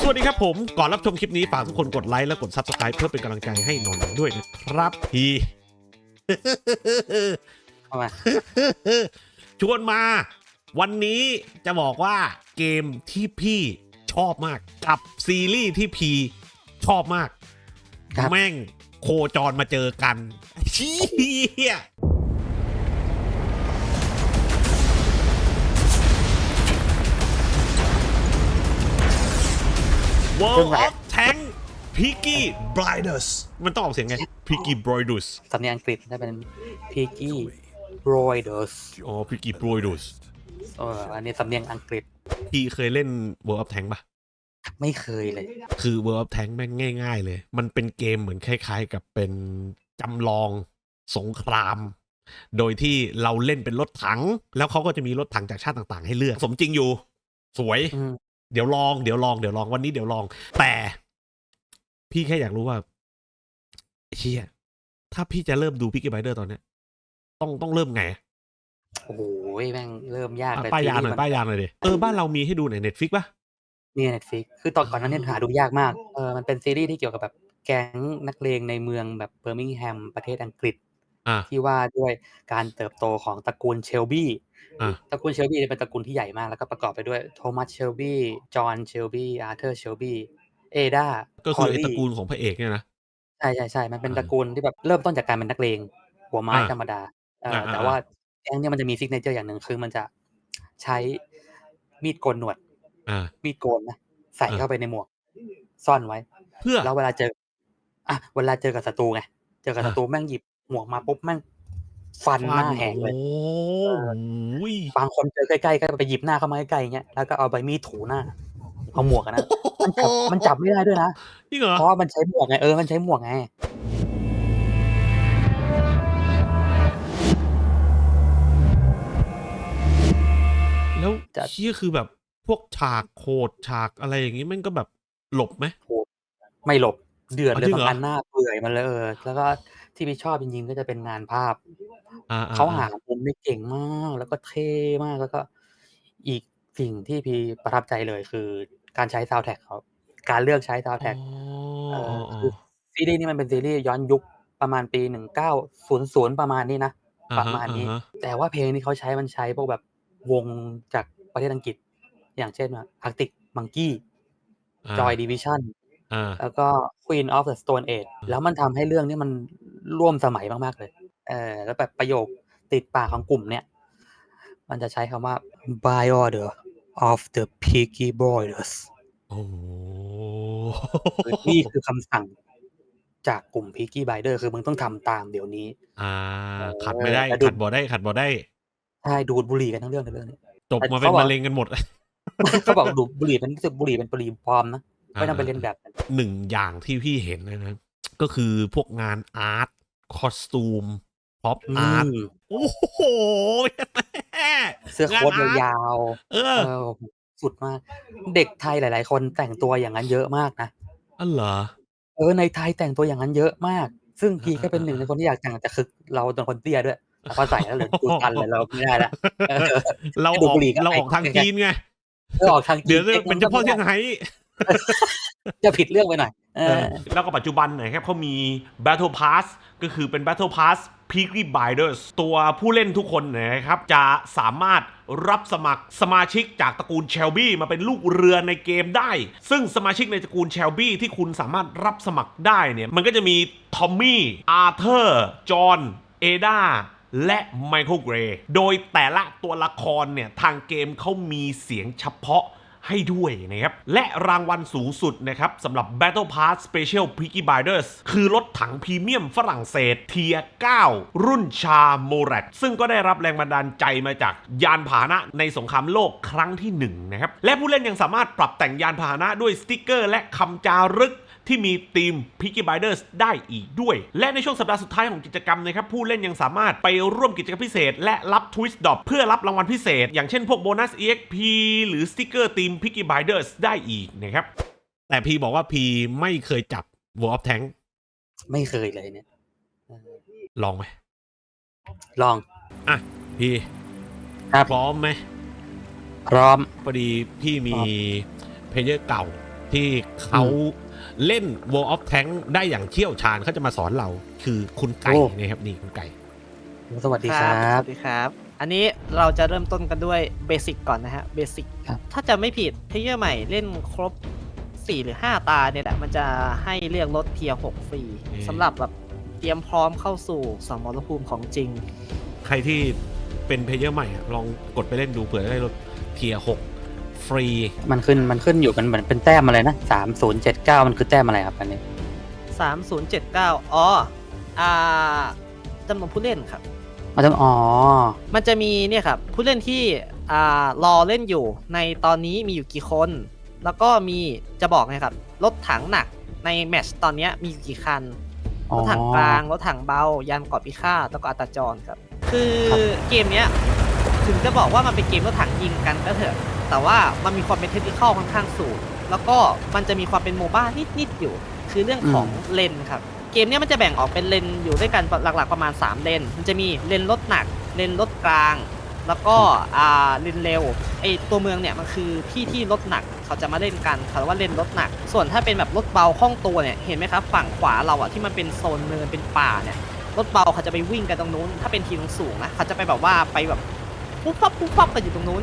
สวัสดีครับผม ก่อนรับชมคลิปนี้ฝากทุกคนกดไลค์และกด Subscribe เพื่อเป็นกำลังใจให้นนท์ด้วยนะครับพี่เข้ามาชวนมา วันนี้จะบอกว่าเกมที่พี่ชอบมากกับซีรีส์ที่พี่ชอบมาก ครับ แม่งโคจรมาเจอกันเชี่ย World of Tank Peaky Blinders มันต้องออกเสียงไง Peaky Blinders สำเนียงอังกฤษได้เป็น Piggy Broiders อ๋อ Peaky Blinders เอออันนี้สำเนียงอังกฤษ พี่เคยเล่น World of Tank ปะไม่เคยเลย คือ World of Tank แม่งง่าย ๆ เลย มันเป็นเกมเหมือนคล้าย ๆ กับเป็นจำลองสงคราม โดยที่เราเล่นเป็นรถถัง แล้วเขาก็จะมีรถถังจากชาติต่างๆ ให้เลือก สมจริงอยู่ สวยอืม เดี๋ยวลองเดี๋ยวลองเดี๋ยวลองวันนี้เดี๋ยวลอง แต่ พี่แค่อยากรู้ว่าเชี่ยถ้าพี่จะเริ่มดูพิกกี้ไบเดอร์ตอนเนี้ยต้องต้องเริ่มไงโอ้โหแม่งเริ่มยากอะเลยป้ายยาหน่อยซีรีส์ป้ายยาหน่อยดิเออบ้านเรามีให้ดูในเน็ตฟิกปะนี่เน็ตฟิกคือตอนก่อนนั้นเนี่ยหาดูยากมากเออมันเป็นซีรีส์ที่เกี่ยวกับแบบแก๊งนักเลงในเมืองแบบเบอร์มิงแฮมประเทศอังกฤษ อะที่ว่าด้วยการเติบโตของตระกูลเชลบี้ อะตระกูลเชลบี้เป็นตระกูลที่ใหญ่มาก แล้วก็ประกอบไปด้วยโทมัสเชลบี้ จอห์นเชลบี้ อาร์เธอร์เชลบี้ เอดา ก็คือไอ้ตระกูลของพระเอกเนี่ยนะ ใช่ใช่ใช่ มันเป็นอ่า ตระกูลที่แบบเริ่มต้นจากการเป็นนักเลง หัวไม้อ่า ธรรมดา เอออ่าอ อ่าแต่ว่าแก๊งเนี่ยมันจะมีซิกเนเจอร์อย่างหนึ่งคือมันจะใช้มีดโกนหนวด อ่ามีดโกนนะใส่อ่าเข้าไปในหมวก ซ่อนไว้ เพื่อ แล้วเวลาเจอ อะเวลาเจอกับศัตรูไง เจอกับอ่าศัตรูแม่งหยิบ หมวกมาปุ๊บแม่งฟันหน้าแหกเลย โอ้โหบางคนเจอใกล้ๆก็ไปหยิบหน้าเข้ามาใกล้ๆอย่างเงี้ยแล้วก็เอาใบมีดถูหน้า เอาหมวกอะนะ มันจับมันจับไม่ได้ด้วยนะ จริงเหรอ เพราะว่ามันใช้หมวกไงเออ มันใช้หมวกไง แล้วจะเชี่ยคือแบบพวกฉากโคดฉากอะไรอย่างงี้แมันก็แบบหลบไหม ไม่หลบเดือดอ๋อเลยจริงบาเหรองอันหน้าเปื่อยมาเลยเออแล้วก็ ที่พี่ชอบจริง ๆ ก็จะเป็นงานภาพ อ่าๆๆเขาหามุมได้เก่งมาก แล้วก็เท่มากแล้วก็ อีกสิ่งที่พี่ประทับใจเลยคือการใช้ซาวด์แทร็กเขาการเลือกใช้ซาวด์แทร็กอ๋อเอออ๋อคือซีรีส์นี้มันเป็นซีรีส์ย้อนยุคประมาณปี1900ประมาณนี้นะ อ่ประมาณนี้อ่ฮแต่ว่าเพลงที่เขาใช้มันใช้พวกแบบวงจากประเทศอังกฤษ อย่างเช่นว่า Arctic Monkey อ่า Joy Division อ่าแล้วก็ Queen of the Stone Age แล้วมันทำให้เรื่องนี้มัน ร่วมสมัยมากๆเลย เออแล้วแบบประโยคติดปากของกลุ่มเนี่ย มันจะใช้คำว่า by order of the Peaky Blinders โอ้โหคือนี่คือคำสั่งจากกลุ่ม Peaky Blinders คือมึงต้องทำตามเดี๋ยวนี้ อ่าเออขัดไม่ได้แล้วดูขัดบ่ได้ ขัดบ่ได้ ใช่ ดูดบุหรี่กันทั้งเรื่องในเรื่องนี้จบมาแต่เป็นเขาบอกมะเร็งกันหมดเขาบอกดูดบุหรี่เป็นรู้สึกบุหรี่เป็นบุหรี่ปลอมนะไม่ต้องไปเรียนแบบนั้นหนึ่งอย่างที่พี่เห็นนะนะ ก็คือพวกงานอาร์ตคอสตูมพ็อปอาร์ตอืมโอ้โหเสื้อโค้ทงานอาร์ตยาวเอๆอเออสุดมาก เด็กไทยหลาย ๆ คนแต่งตัวอย่างนั้นเยอะมากนะอันเหรอเออในไทยแต่งตัวอย่างนั้นเยอะมาก ซึ่งพีก็เป็นหนึ่งอ่าในคนที่อยากแต่งแต่คือเราเป็นคนเตี้ยด้วยแต่พอใส่แล้วเหลือดูตันเลยเราไม่ได้ละเออเราดูออกบุหรี่ก็เราออกไปทางจีนไงเออออกทางจีเดี๋ยวจะอ็กซ์เป็นเฉพาะเซี่ยงไฮ้ จะผิดเรื่องไปหน่อยแล้วก็ปัจจุบันนะครับเขามี Battle Pass ก็คือเป็น Battle Pass p e a k y Binders ตัวผู้เล่นทุกคนนะครับ จะสามารถรับสมัครสมาชิกจากตระกูลเชลบี้มาเป็นลูกเรือในเกมได้ ซึ่งสมาชิกในตระกูลเชลบี้ที่คุณสามารถรับสมัครได้เนี่ย มันก็จะมีทอมมี่ อาร์เธอร์ จอห์น เอดาและไมเคิลเกรย์โดยแต่ละตัวละครเนี่ย ทางเกมเขามีเสียงเฉพาะ ให้ด้วยนะครับและรางวัลสูงสุดนะครับสำหรับ Battle Pass Special Picky Binders คือรถถังพรีเมียมฝรั่งเศสเทีย 9 รุ่นชาโมเรตซึ่งก็ได้รับแรงบันดาลใจมาจากยานพาหนะในสงครามโลกครั้งที่1นะครับและผู้เล่นยังสามารถปรับแต่งยานพาหนะด้วยสติกเกอร์ และคำจารึก ที่มีทีม Peaky Blinders ได้อีกด้วย และในช่วงสัปดาห์สุดท้ายของกิจกรรมนะครับผู้เล่นยังสามารถไปร่วมกิจกรรมพิเศษ และรับ Twist Drop เพื่อรับรางวัลพิเศษ อย่างเช่นพวกโบนัส EXP หรือสติกเกอร์ทีม Peaky Blinders ได้อีกนะครับแต่พีบอกว่าพีไม่เคยจับ World of Tank ไม่เคยเลยเนี่ยเออลองไหมลองอะพีครับพร้อมไหมพร้อมพอดีพี่มีเพลเยอร์เก่าที่เขา เล่น World of Tank ได้อย่างเชี่ยวชาญเขาจะมาสอนเราคือคุณไก่โอ้ นะครับนี่คุณไก่ สวัสดีครับสวัสดีครับ อันนี้เราจะเริ่มต้นกันด้วยเบสิกก่อนนะฮะ เบสิก ครับ ถ้าจะไม่ผิดเพลเยอร์ใหม่เล่นครบ 4 หรือ 5 ตาเนี่ยแหละ มันจะให้เรียกรถเทียร์6ฟรีอืม สำหรับแบบเตรียมพร้อมเข้าสู่สมรภูมิของจริง ใครที่เป็นเพลเยอร์ใหม่อะลองกดไปเล่นดูเผื่อได้รถเทียร์หก ฟรี มันขึ้นมันขึ้นอยู่กันเหมือนเป็นแต้มอะไรนะสามศูนย์เจ็ดเก้ามันคือแต้มอะไรครับอันนี้3079อ๋ออ่าจำนวนผู้เล่นครับ มันจะอ๋อ มันจะมีเนี่ยครับ ผู้เล่นที่อ่ารอเล่นอยู่ ในตอนนี้มีอยู่กี่คน แล้วก็มีจะบอกนะครับ รถถังหนักในแมตช์ตอนเนี้ยมีอยู่กี่คัน อ๋อรถถังกลาง รถถังเบา ยานเกาะพิฆาตแล้วก็อัตราจรครับ คือครับเกมเนี้ย ถึงจะบอกว่ามันเป็นเกมรถถังยิงกันก็เถอะ แต่ว่ามันมีความเป็นเทคนิคค่อนข้างสูง แล้วก็มันจะมีความเป็นโมบ้านิดๆอยู่ คือเรื่องของเลนครับ เกมเนี้ยมันจะแบ่งออกเป็นเลนอยู่ด้วยกันหลักๆประมาณ 3 เลน มันจะมีเลนรถหนัก เลนรถกลาง แล้วก็อ่าเลนเร็ว ไอตัวเมืองเนี่ยมันคือที่ที่รถหนักเขาจะมาเล่นกันเขาเรียกว่าเลนรถหนัก ส่วนถ้าเป็นแบบรถเบาคล่องตัวเนี่ย เห็นไหมครับฝั่งขวาเราอะที่มันเป็นโซนเนินเป็นป่าเนี่ย รถเบาเขาจะไปวิ่งกันตรงนู้น ถ้าเป็นทีมสูงนะเขาจะไปแบบว่าไปแบบปุ๊บปั๊บปุ๊บปั๊บกันอยู่ตรงนู้น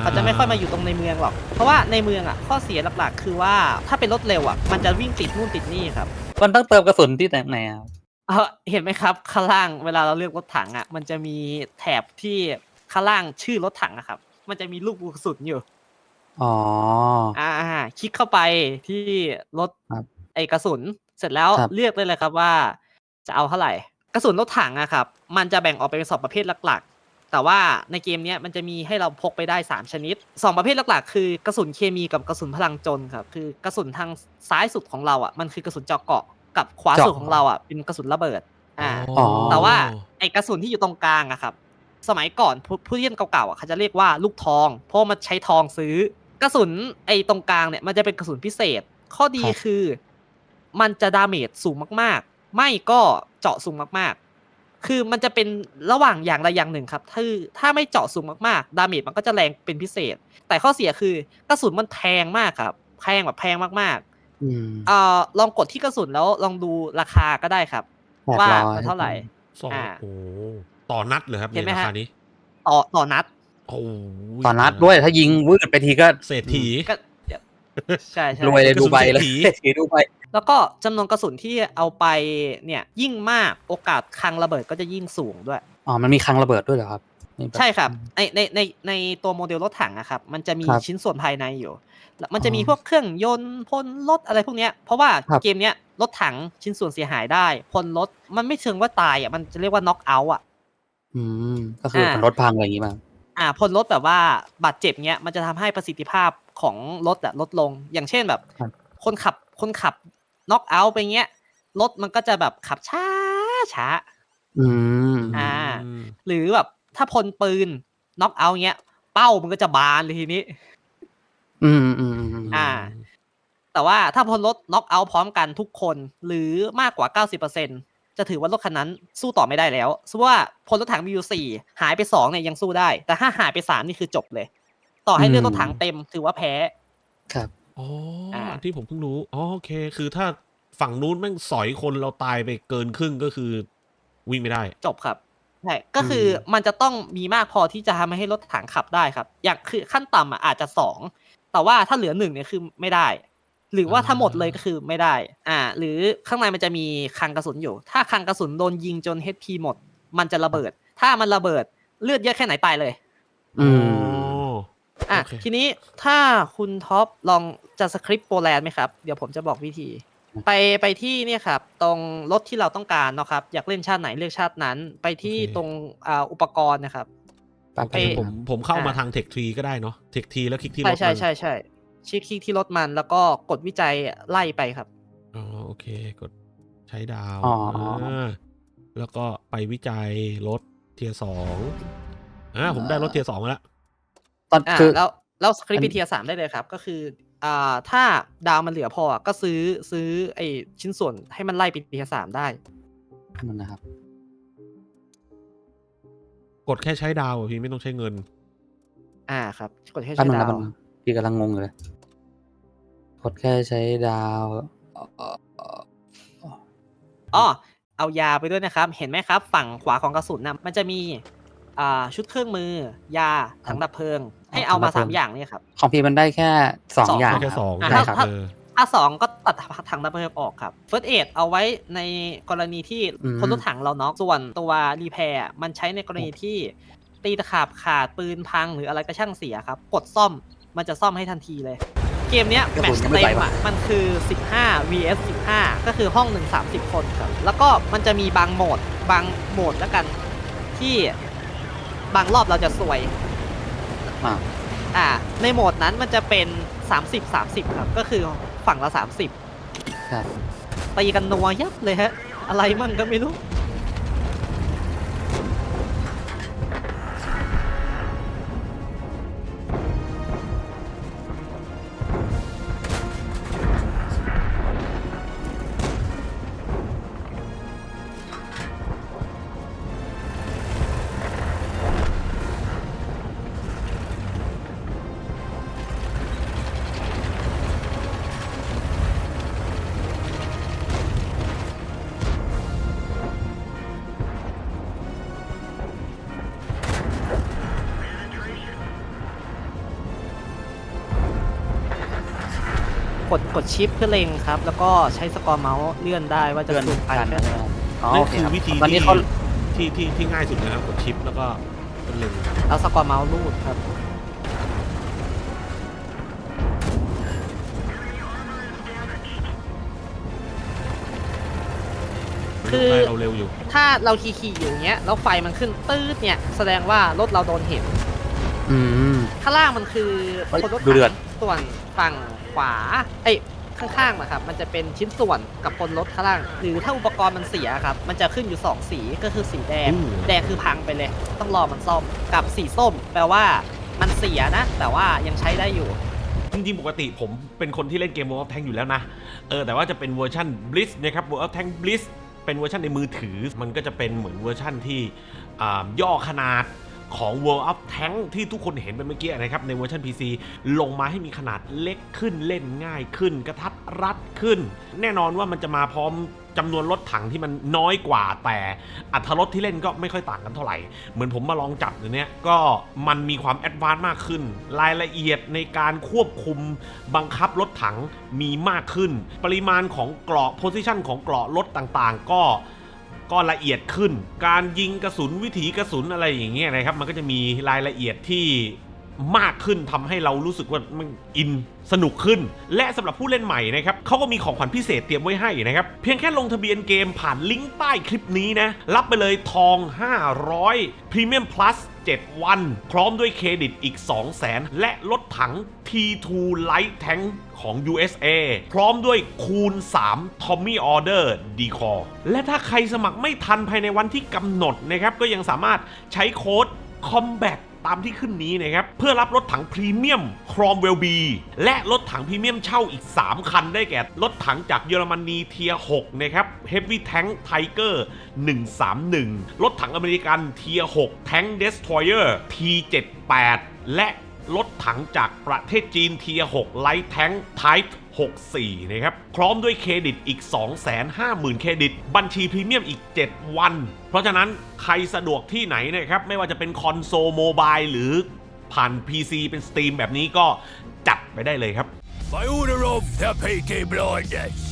เขาจะไม่ค่อยมาอยู่ตรงในเมืองหรอก เพราะว่าในเมืองอะข้อเสียหลักๆ คือว่าถ้าเป็นรถเร็วอะมันจะวิ่งติดนู่นติดนี่ครับ มันต้องเติมกระสุนที่ไหนอะเออเห็นไหมครับข้างล่างเวลาเราเลือกรถถังอะ มันจะมีแถบที่ข้างล่างชื่อรถถังอะครับ มันจะมีลูกกระสุนอยู่ อ๋อ อ่าคลิกเข้าไปที่รถครับไอกระสุน เสร็จแล้วครับเลือกได้เลยครับว่า จะเอาเท่าไหร่ กระสุนรถถังอะครับ มันจะแบ่งออกเป็นสองประเภทหลักๆ แต่ว่าในเกมเนี้ยมันจะมีให้เราพกไปได้ 3 ชนิดสองประเภทหลักๆ คือกระสุนเคมีกับกระสุนพลังจนครับคือกระสุนทางซ้ายสุดของเราอะมันคือกระสุนเจาะเกาะกับขวาสุดเจาะของเราอะเป็นกระสุนระเบิดอ่าอ๋อ แต่ว่าไอกระสุนที่อยู่ตรงกลางอะครับ สมัยก่อนผู้ผู้เล่นเก่าๆอะเขาจะเรียกว่าลูกทอง เพราะมันใช้ทองซื้อ กระสุนไอตรงกลางเนี่ยมันจะเป็นกระสุนพิเศษ ข้อดีครับ คือ มันจะดาเมจสูงมากๆ ไม่ก็เจาะสูงมากๆ คือมันจะเป็นระหว่างอย่างใดอย่างหนึ่งครับ ถ้าถ้าไม่เจาะสูงมากๆ ดาเมจมันก็จะแรงเป็นพิเศษ แต่ข้อเสียคือกระสุนมันแพงมากครับ แพงแบบแพงมากอืมๆเอ่อลองกดที่กระสุนแล้วลองดูราคาก็ได้ครับแปดว่าร้อยมันเท่าไหร่สองอ่าโอ้ต่อนัดเลยครับเห็นไหมในราฮะคานี้ต่อต่อนัดโอ้ตอนนัดด้วยถ้ายิงวืดไปทีก็เศรษฐีก็เดี๋ยวใช่ใช่รวยเลยกระสุดูนใบเลยเศรษฐีเศรษฐีดูใบ แล้วก็จำนวนกระสุนที่เอาไปเนี่ยยิ่งมากโอกาสคลังระเบิดก็จะยิ่งสูงด้วย อ๋อ มันมีคลังระเบิดด้วยเหรอครับนี่แบบใช่ครับในในในในตัวโมเดลรถถังอะครับ มันจะมีครับชิ้นส่วนภายในอยู่แล้วมันจะมีอ๋อพวกเครื่องยนต์พ่นรถอะไรพวกเนี้ย เพราะว่าครับเกมเนี้ยรถถังชิ้นส่วนเสียหายได้พ่นรถมันไม่เชิงว่าตายอะมันจะเรียกว่าน็อกเอาท์อะอืม ก็คืออ่ามันรถพังอะไรอย่างงี้มาอ่าพ่นรถแบบว่าบาดเจ็บเงี้ยมันจะทำให้ประสิทธิภาพของรถอะลดลง อย่างเช่นแบบครับคนขับคนขับ น็อกเอาท์ไปเงี้ยรถมันก็จะแบบขับช้าช้าอืมอ่า หรือแบบถ้าพลปืนน็อกเอาท์เงี้ย เป้ามันก็จะบานเลยทีนี้ อืมอืมอืมอืมอ่า แต่ว่าถ้าพลรถน็อกเอาท์พร้อมกันทุกคน หรือมากกว่า90%จะถือว่ารถคันนั้นสู้ต่อไม่ได้แล้วสมมติว่าพลรถถังมีอยู่สี่หายไปสองเนี่ยยังสู้ได้ แต่ถ้าหายไปสามนี่คือจบเลย ต่อให้เลือดรถถังเต็มถือว่าแพ้ ครับ อ๋ออ่าอันที่ผมเพิ่งรู้อ๋อโอเค คือถ้าฝั่งนู้นแม่งสอยคนเราตายไปเกินครึ่งก็คือ วิ่งไม่ได้ จบครับใช่ก็คือมันจะต้องมีมากพอที่จะทำให้รถถังขับได้ครับ อย่างคือขั้นต่ำอะอาจจะสองแต่ว่าถ้าเหลือหนึ่งเนี่ยคือไม่ได้ หรือว่าถ้าหมดเลยก็คือไม่ได้ อ่า หรือข้างในมันจะมีคลังกระสุนอยู่ ถ้าคลังกระสุนโดนยิงจน HP หมด มันจะระเบิด ถ้ามันระเบิดเลือดเยอะแค่ไหนตายเลย อืม อ๋ออะโอเค ทีนี้ถ้าคุณท็อปลองจะสคริปต์โปรแลนด์ไหมครับ เดี๋ยวผมจะบอกวิธี ไปไปที่เนี่ยครับ ตรงรถที่เราต้องการเนาะครับ อยากเล่นชาติไหนเลือกชาตินั้น ไปที่ตรงอ่าอุปกรณ์นะครับปากโอเคไปผมผมเข้ามาอ่าทางเทคทรีก็ได้เนาะเทคทรีแล้วคลิกที่รใช่ถใช่มันใช่ใช่ชี้คลิกที่รถมันแล้วก็กดวิจัยไล่ไปครับ อ๋อโอเค กดใช้ดาวอ๋อาแล้วก็ไปวิจัยรถเทียสองอ่าผมได้รถเทียสองแล้ว ตอนอ่าคือ แล้วแล้วสคริปต์อันไปเทียสามได้เลยครับ ก็คืออ่าถ้าดาวมันเหลือพอก็ซื้อซื้อไอชิ้นส่วนให้มันไล่ไปเทียสามได้มันนะครับกดแค่ใช้ดาวอะพี่ไม่ต้องใช้เงิน อ่าครับกดให้แป๊บใช้นึงดานะว มันพี่กำลังงงอยู่เลยกดแค่ใช้ดาวเอ่ออ๋อเอายาไปด้วยนะครับ เห็นไหมครับ ฝั่งขวาของกระสุนนะมันจะมี อ่าชุดเครื่องมือ ยาถังดับเพลิง ให้เอามาสามอย่างเนี่ยครับ ของพี่มันได้แค่สองสอง อย่าง แค่สองอะ ใช่ถ้าครับ เออ ถ้าสองก็ตัดถังดับเพลิงออกครับ First Aid เอาไว้ในกรณีที่อืม คนรถถังเราน็อกส่วนตัวรีแพร์มันใช้ในกรณีที่ ตีตะขาบขาดปืนพังหรืออะไรก็ช่างเสียครับ กดซ่อมมันจะซ่อมให้ทันทีเลย เกมเนี้ยกระแมสุตนช์ยังไม่เต็ไหวมวะอะมันคือ 15 vs 15 ก็คือห้องหนึ่ง30 คนครับ แล้วก็มันจะมีบางโหมดบางโหมดแล้วกัน ที่ บางรอบเราจะสวยอ่าอ่าในโหมดนั้นมันจะเป็น 30 30 ครับ ก็คือฝั่งละ 30 ครับตีกันนัวยับเลยฮะ อะไรมั่งก็ไม่รู้ กดกดชิปเพื่อเล็งครับ แล้วก็ใช้สกอร์เมาส์เลื่อนได้ว่าจะเลื่อนซูมไปกัน แค่นะไหนอ๋อนั่โอนเคคือครับวิธีตอนนี้ที่เขาที่ที่ที่ง่ายสุดนะครับกดชิปแล้วก็เป็นเล็งเอาสกอร์เมาส์รูดครับ คือไฟเราเร็วอยู่ ถ้าเราขี่ๆอยู่อย่างเงี้ยแล้วไฟมันขึ้นตืดเนี่ยแสดงว่ารถเราโดนเห็นอืม ข้างล่างมันคือเฮ้ยคนรถดูเดือดถังส่วนฝั่งขวาเอ้ยข้างๆนะครับ มันจะเป็นชิ้นส่วนกับคนรถข้างล่าง หรือถ้าอุปกรณ์มันเสียครับ มันจะขึ้นอยู่สองสีก็คือสีแดง อืม แดงคือพังไปเลย ต้องรอมันซ่อม กับสีส้ม แปลว่ามันเสียนะ แต่ว่ายังใช้ได้อยู่ จริงๆปกติผมเป็นคนที่เล่นเกม World of Tank อยู่แล้วนะ เออแต่ว่าจะเป็นเวอร์ชัน Blitz นะครับ World of Tank Blitz เป็นเวอร์ชันในมือถือ มันก็จะเป็นเหมือนเวอร์ชันที่อ่าย่อขนาด ของ World of Tank ที่ทุกคนเห็นไปเมื่อกี้นะครับ ในเวอร์ชัน PC ลงมาให้มีขนาดเล็กขึ้นเล่นง่ายขึ้น กระทัดรัดขึ้น แน่นอนว่ามันจะมาพร้อมจำนวนรถถังที่มันน้อยกว่าแต่อัตรถที่เล่นก็ไม่ค่อยต่างกันเท่าไหร่ เหมือนผมมาลองจับเนี้ยก็มันมีความแอดวานซ์มากขึ้น รายละเอียดในการควบคุมบังคับรถถังมีมากขึ้น ปริมาณของเกราะโพซิชันของเกราะรถต่างๆ ก็ ก็ละเอียดขึ้น การยิงกระสุนวิถีกระสุนอะไรอย่างเงี้ยนะครับ มันก็จะมีรายละเอียดที่มากขึ้นทำให้เรารู้สึกว่ามันอินสนุกขึ้น และสำหรับผู้เล่นใหม่นะครับเขาก็มีของขวัญพิเศษเตรียมไว้ให้นะครับ เพียงแค่ลงทะเบียนเกมผ่านลิงก์ใต้คลิปนี้นะ รับไปเลยทอง 500 Premium Plus 7 วัน พร้อมด้วยเครดิตอีก 200,000 และรถถัง T2 Light Tank ของ USA พร้อมด้วยคูณ 3 Tommy Order Decor และถ้าใครสมัครไม่ทันภายในวันที่กำหนดนะครับ ก็ยังสามารถใช้โค้ด Combat ตามที่ขึ้นนี้นะครับ เพื่อรับรถถังพรีเมียมครอมเวลบีและรถถังพรีเมียมเช่าอีก 3 คันได้แก่ รถถังจากเยอรมนีเทีย6นะครับ Heavy Tank Tiger 131 รถถังอเมริกันเทีย6 Tank Destroyer T78 และ รถถังจากประเทศจีนเทีย6 Light Tank Type 64 นะครับ พร้อมด้วยเครดิตอีก 250,000 เครดิต บัญชีพรีเมียมอีก 7 วัน เพราะฉะนั้นใครสะดวกที่ไหนนะครับ ไม่ว่าจะเป็นคอนโซลโมบายหรือผ่าน PC เป็นสตรีมแบบนี้ก็จัดไปได้เลยครับ By order of the Peaky Blinders.